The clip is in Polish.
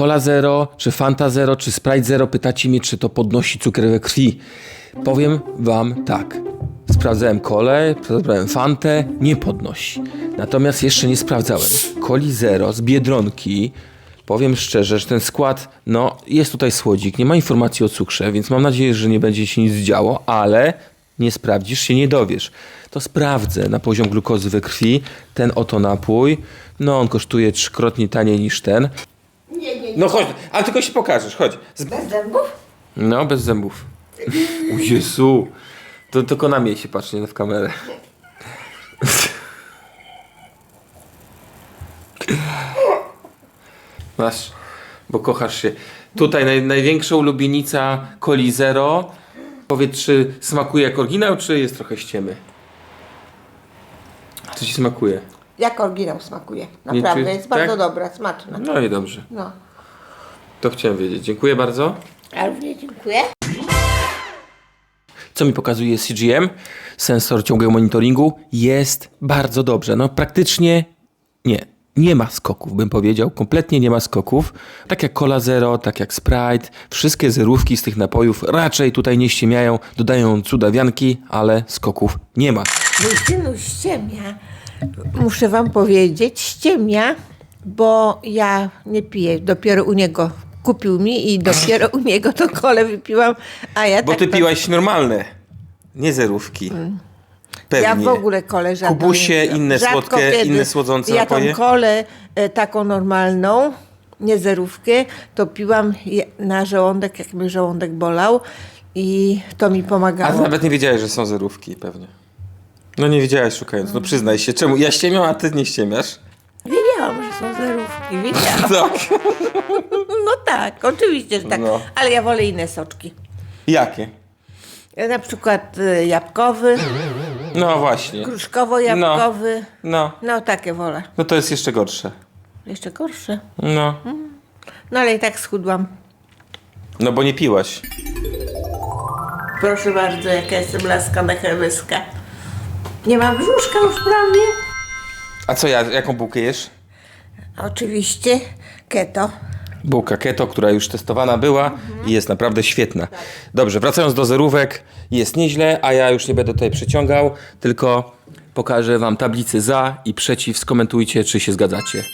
Cola Zero, czy Fanta Zero, czy Sprite Zero, pytacie mnie, czy to podnosi cukier we krwi. Powiem wam tak. Sprawdzałem kolę, sprawdzałem Fantę, nie podnosi. Natomiast jeszcze nie sprawdzałem. Coli Zero z Biedronki, powiem szczerze, że ten skład, no jest tutaj słodzik, nie ma informacji o cukrze, więc mam nadzieję, że nie będzie się nic działo, ale nie sprawdzisz, się nie dowiesz. To sprawdzę na poziom glukozy we krwi. Ten oto napój, no on kosztuje trzykrotnie taniej niż ten. Nie, nie, nie. No chodź, ale tylko się pokażesz, chodź. Z... Bez zębów? No, bez zębów. O Jezu. To tylko na mnie się patrzy, nie w kamerę. Masz, bo kochasz się. Tutaj naj, największa ulubienica Coli Zero. Powiedz, czy smakuje jak oryginał, czy jest trochę ściemy? Co ci smakuje? Jak oryginał smakuje. Naprawdę, czy- jest bardzo tak? dobra, smaczna. No i dobrze. No. To chciałem wiedzieć. Dziękuję bardzo. Ja również dziękuję. Co mi pokazuje CGM, sensor ciągłego monitoringu, jest bardzo dobrze. No praktycznie nie. Nie ma skoków, bym powiedział. Kompletnie nie ma skoków. Tak jak Cola Zero, tak jak Sprite. Wszystkie zerówki z tych napojów raczej tutaj nie ściemiają. Dodają cudawianki, ale skoków nie ma. Mój synu ściemia. Muszę wam powiedzieć, ściemia, bo ja nie piję. Dopiero u niego kupił mi i dopiero u niego to kole wypiłam, a ja Bo tak ty piłaś normalne, nie zerówki. Pewnie. Ja w ogóle kole żadną Kubusie, inne Rzadko słodkie, kiedy. inne słodzące Ja napoje? tą kolę e, taką normalną, nie zerówkę, to piłam je- na żołądek, jak mnie żołądek bolał i to mi A pomagało. nawet nie wiedziałeś, że są zerówki pewnie. No nie wiedziałeś szukając, no przyznaj się. Czemu? Ja ściemiam, a ty nie ściemiasz? Są zerówki, wiedziałam. Tak. No tak, oczywiście, że tak. No. Ale ja wolę inne soczki. Jakie? Na przykład y, jabłkowy, No właśnie. kruszkowo-jabłkowy. No. No. takie wolę. No to jest jeszcze gorsze. Jeszcze gorsze. No. No ale i tak schudłam. No bo nie piłaś. Proszę bardzo, jaka jestem laska na chełyska. Nie mam brzuszka już prawie. A co ja, jaką bułkę jesz? Oczywiście keto. Bułka keto, która już testowana była i jest naprawdę świetna. Dobrze, wracając do zerówek, jest nieźle, a ja już nie będę tutaj przeciągał, tylko pokażę wam tablicy za i przeciw, skomentujcie, czy się zgadzacie.